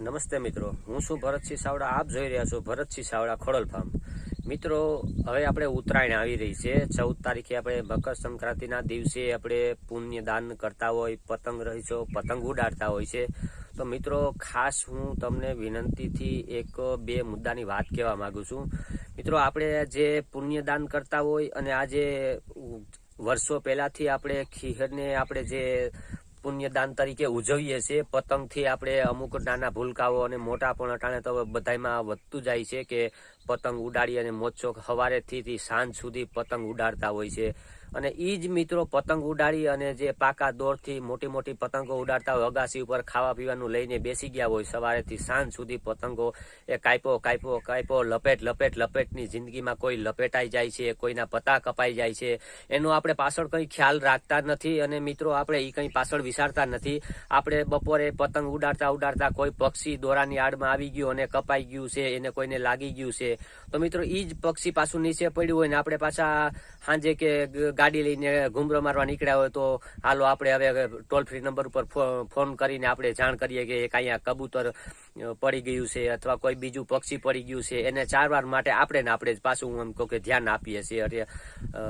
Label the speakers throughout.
Speaker 1: નમસ્તે મિત્રો. હું છું ભરતસિંહ સાવડા. આપ જોઈ રહ્યા છો ભરતસિંહ સાવડા ખોડલ ફાર્મ. મિત્રો, હવે આપણે ઉત્તરાયણ આવી રહી છે. ચૌદ તારીખે આપણે મકર સંક્રાંતિના દિવસે આપણે પુણ્યદાન કરતા હોય, પતંગ રહીશો, પતંગ ઉડાડતા હોય છે. તો મિત્રો, ખાસ હું તમને વિનંતીથી એક, બે મુદ્દાની વાત કહેવા માગું છું. મિત્રો, આપણે જે પુણ્યદાન કરતા હોય અને આજે વર્ષો પહેલાથી આપણે ખીહરને આપણે જે પુણ્યદાન તરીકે ઉજવીએ છીએ. પતંગથી આપણે અમુક નાના ભૂલકાઓ અને મોટા પણ અટાણે તો બધામાં વધતું જાય છે કે પતંગ ઉડાડી અને મોજશોખ સવારેથી સાંજ સુધી પતંગ ઉડાડતા હોય છે. અને એ જ મિત્રો પતંગ ઉડાડી અને જે પાકા દોરથી મોટી મોટી પતંગો ઉડાડતા હોય, અગાસી ઉપર ખાવા પીવાનું લઈને બેસી ગયા હોય, સવારેથી સાંજ સુધી પતંગો એ કાપ્યો કાયપો કાયપો, લપેટ લપેટ, લપેટની જિંદગીમાં કોઈ લપેટાઈ જાય છે, કોઈના પતા કપાઈ જાય છે. એનો આપણે પાછળ કંઈ ખ્યાલ રાખતા નથી અને મિત્રો આપણે એ કંઈ પાછળ વિચારતા નથી. આપણે બપોરે પતંગ ઉડાડતા ઉડાડતા કોઈ પક્ષી દોરાની આડમાં આવી ગયું અને કપાઈ ગયું છે, એને કોઈને લાગી ગયું છે. તો મિત્રો એ જ પક્ષી પાછું નીચે પડ્યું હોય ને આપણે પાછા સાંજે કે ગાડી લઈને ઘુમરો મારવા નીકળ્યા હોય તો હાલો આપણે હવે ટોલ ફ્રી નંબર ઉપર ફોન કરીને આપણે જાણ કરીએ કે એક અહીંયા કબૂતર પડી ગયું છે અથવા કોઈ બીજું પક્ષી પડી ગયું છે, એને ચારવાર માટે આપણે ને આપણે પાછું હું એમ કહું કે ધ્યાન આપીએ છીએ. એટલે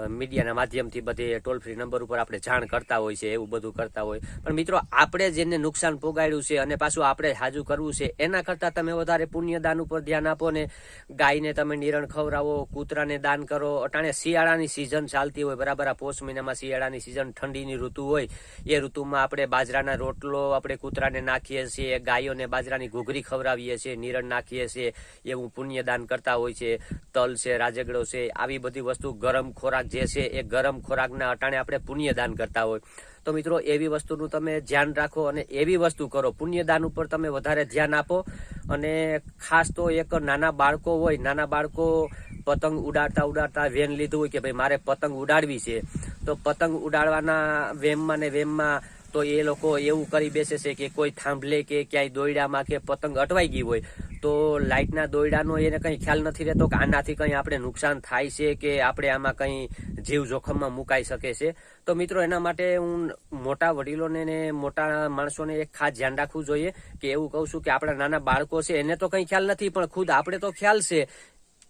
Speaker 1: મીડિયાના માધ્યમથી બધે ટોલ ફ્રી નંબર ઉપર આપણે જાણ કરતા હોય છે, એવું બધું કરતા હોય. પણ મિત્રો, આપણે જેને નુકસાન પોગાડ્યું છે અને પાછું આપણે હાજુ કરવું છે, એના કરતાં તમે વધારે પુણ્યદાન ઉપર ધ્યાન આપો ને ગાયને તમે નિરણ ખવડાવો, કૂતરાને દાન કરો. અટાણે શિયાળાની સિઝન ચાલતી હોય, બરાબર, આ પોષ મહિનામાં શિયાળાની સિઝન ઠંડીની ઋતુ હોય, એ ઋતુમાં આપણે બાજરાના રોટલો આપણે કૂતરાને નાખીએ છીએ, ગાયોને બાજરાની ઘૂઘરી ખવડાવીએ છીએ, નિરણ નાખીએ છીએ, એવું પુણ્યદાન કરતા હોય છે, તલ છે, રાજગડો છે, આવી બધી વસ્તુ ગરમ ખોરાક જે છે એ ગરમ ખોરાકના અટાણે આપણે પુણ્યદાન કરતા હોય. તો મિત્રો, એવી વસ્તુનું તમે ધ્યાન રાખો અને એવી વસ્તુ કરો. પુણ્યદાન ઉપર તમે વધારે ધ્યાન આપો અને ખાસ તો એક નાના બાળકો હોય, નાના બાળકો પતંગ ઉડાડતા ઉડાડતા વેન લીધું હોય કે ભાઈ મારે પતંગ ઉડાડવી છે, તો પતંગ ઉડાડવાના વેમમાં ને વેમમાં તો એ લોકો એવું કરી બેસે છે કે કોઈ થાંભલે કે ક્યાંય દોયડામાં કે પતંગ અટવાઈ ગઈ હોય, તો લાઇટના દોયડાનો એને કંઈ ખ્યાલ નથી રહેતો કે આનાથી કંઈ આપણે નુકસાન થાય છે કે આપણે આમાં કંઈ જીવ જોખમમાં મુકાઈ શકે છે. તો મિત્રો, એના માટે હું મોટા વડીલોને ને મોટા માણસોને એક ખાસ ધ્યાન રાખવું જોઈએ કે એવું કહું છું કે આપણા નાના બાળકો છે, એને તો કંઈ ખ્યાલ નથી, પણ ખુદ આપણે તો ખ્યાલ છે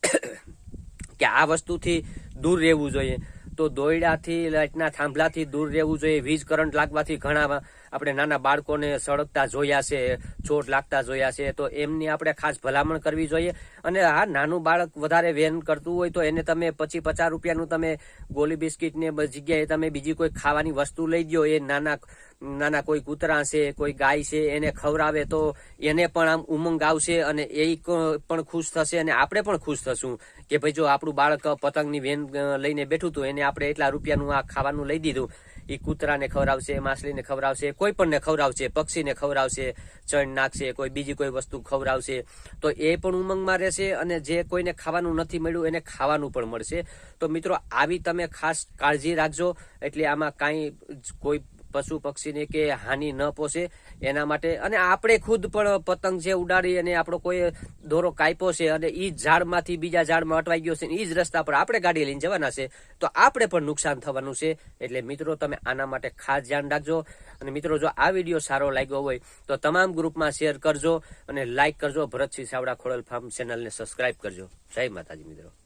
Speaker 1: કે આ વસ્તુથી દૂર રહેવું જોઈએ. તો દોયડાથી લાઇટના થાંભલાથી દૂર રહેવું જોઈએ. વીજ કરંટ લાગવાથી ઘણા આપણે નાના બાળકોને સળગતા જોયા છે, ચોટ લાગતા જોયા છે, તો એમની આપણે ખાસ ભલામણ કરવી જોઈએ. અને હા નાનું બાળક વધારે વેન કરતું હોય તો એને તમે પચી પચાસ રૂપિયાનું તમે ગોલી બિસ્કીટને જગ્યાએ તમે બીજી કોઈ ખાવાની વસ્તુ લઈ ગયો એ નાના નાના કોઈ કૂતરા છે, કોઈ ગાય છે, એને ખવડાવે તો એને પણ આમ ઉમંગ આવશે અને એ પણ ખુશ થશે અને આપણે પણ ખુશ થશું. કે ભાઈ જો આપણું બાળક પતંગની વેન લઈને બેઠું હતું એને આપણે એટલા રૂપિયાનું આ ખાવાનું લઈ દીધું. એ કૂતરાને ખવડાવશે, માછલીને ખવડાવશે કોઈ પણને ખવડાવશે, પક્ષીને ખવડાવશે, ચણ નાખશે, કોઈ બીજી કોઈ વસ્તુ ખવડાવશે. તો એ પણ ઉમંગમાં રહેશે અને જે કોઈને ખાવાનું નથી મળ્યું એને ખાવાનું પણ મળશે. તો મિત્રો, આવી તમે ખાસ કાળજી રાખજો. એટલે આમાં કાંઈ કોઈ પશુ પક્ષીને કે હાનિ ન પહોંચે એના માટે. અને આપણે ખુદ પણ પતંગ છે ઉડાડી અને આપણો કોઈ દોરો કાપ્યો છે અને એ ઝાડમાંથી બીજા ઝાડમાં અટવાઈ ગયો છે એ જ રસ્તા પર આપણે ગાડી લઈને જવાના છે, તો આપણે પણ નુકસાન થવાનું છે. એટલે મિત્રો, તમે આના માટે ખાસ ધ્યાન રાખજો. અને મિત્રો, જો આ વીડિયો સારો લાગ્યો હોય, તો તમામ ગ્રુપમાં શેર કરજો અને લાઇક કરજો. ભરતસિંહ સાવડા ખોડલ ફાર્મ ચેનલને સબસ્ક્રાઇબ કરજો. જય માતાજી મિત્રો.